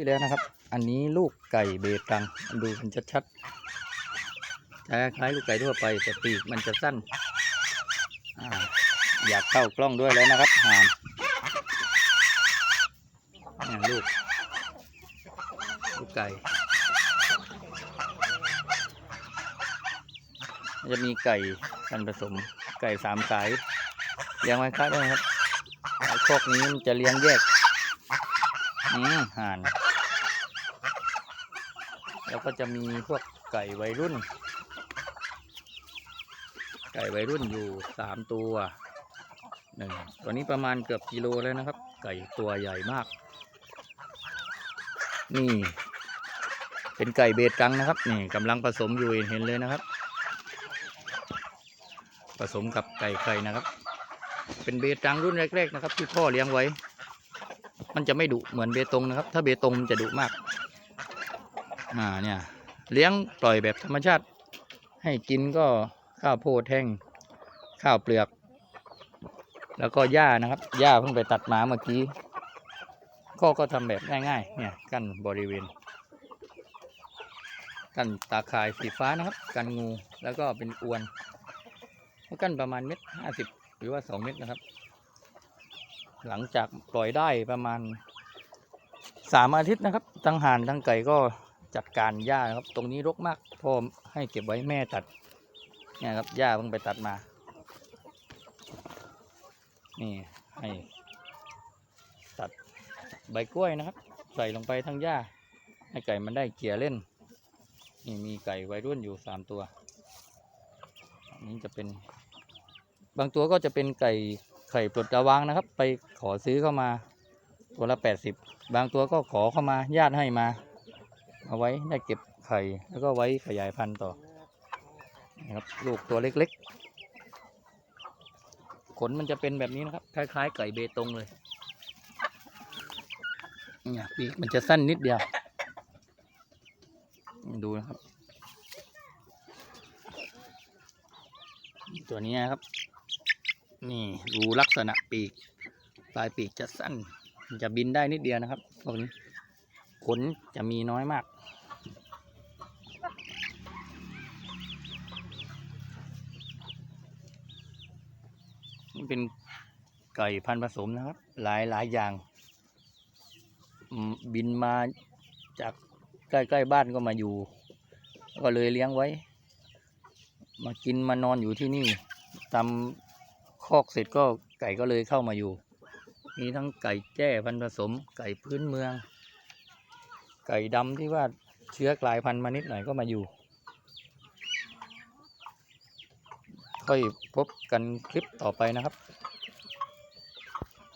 ที่แล้วนะครับ อันนี้ลูกไก่เบตังดูกันชัดๆจะคล้ายลูกไก่ทั่วไปแต่ปีกมันจะสั้นออยากเข้ากล้องด้วยแล้วนะครับหานลูก ลูกไก่ จะมีไก่กันผสมไก่สามสายเลี้ยงไว้คล้ายด้วยนครับคกนี้มันจะเลี้ยงแยกอืมห่าน แล้วก็จะมีพวกไก่วัยรุ่น ไก่วัยรุ่นอยู่สามตัวหนึ่งตัวนี้ประมาณเกือบกิโลแล้วนะครับ ไก่ตัวใหญ่มาก นี่ เป็นไก่เบตกังนะครับ นี่กำลังผสมอยู่เห็นเลยนะครับ ผสมกับไก่ไข่นะครับ เป็นเบตังรุ่นแรกๆนะครับ ที่พ่อเลี้ยงไว้ มันจะไม่ดุเหมือนเบตงนะครับ ถ้าเบตงมันจะดุมาก อ่าเนี่ยเลี้ยงปล่อยแบบธรรมชาติ ให้กินก็ข้าวโพดแห้งข้าวเปลือก แล้วก็หญ้านะครับหญ้าเพิ่งไปตัดมาเมื่อกี้ก็ก็ทำแบบง่ายๆเนี่ยกั้นบริเวณกั้นตาข่ายสีฟ้านะครับกันงูแล้วก็เป็นอวนก็กั้นประมาณเม็ดห้าสิบหรือว่าสองเม็ดนะครับ หลังจากปล่อยได้ประมาณสามอาทิตย์นะครับทั้งห่านทั้งไก่ก็ จัดการหญ้านะครับ ตรงนี้รกมากพ่อให้เก็บไว้แม่ตัดเนี่ยครับหญ้าเพิ่งไปตัดมา นี่ให้ตัดใบกล้วยนะครับ ใส่ลงไปทั้งหญ้า ให้ไก่มันได้เกี่ยเล่น นี่มีไก่วัยรุ่นอยู่สามตัวอันนี้จะเป็น บางตัวก็จะเป็นไก่ไข่ปลดระวางนะครับ ไปขอซื้อเข้ามาตัวละแปดสิบบางตัวก็ขอเข้ามาญาติให้มา เอาไว้ได้เก็บไข่ แล้วก็ไว้ขยายพันธุ์ต่อนะครับลูกตัวเล็กๆ ขนมันจะเป็นแบบนี้นะครับ คล้าย ๆ ไก่เบตงเลยเนี่ยปีกมันจะสั้นนิดเดียว ดูนะครับ ตัวนี้นะครับ นี่ดูลักษณะปีก ปลายปีกจะสั้นมันจะบินได้นิดเดียวนะครับพวกนี้ ขนจะมีน้อยมาก นี่เป็นไก่พันธุ์ผสมนะครับ หลายหลายอย่าง บินมาจากใกล้ๆบ้านก็มาอยู่ ก็เลยเลี้ยงไว้ มากินมานอนอยู่ที่นี่ทำคอกเสร็จก็ไก่ก็เลยเข้ามาอยู่ มีทั้งไก่แจ้พันธุ์ผสม ไก่พื้นเมือง ไก่ดำที่ว่าเชื้อกลายพันธุ์มานิดหน่อยก็มาอยู่ ค่อยพบกันคลิปต่อไปนะครับ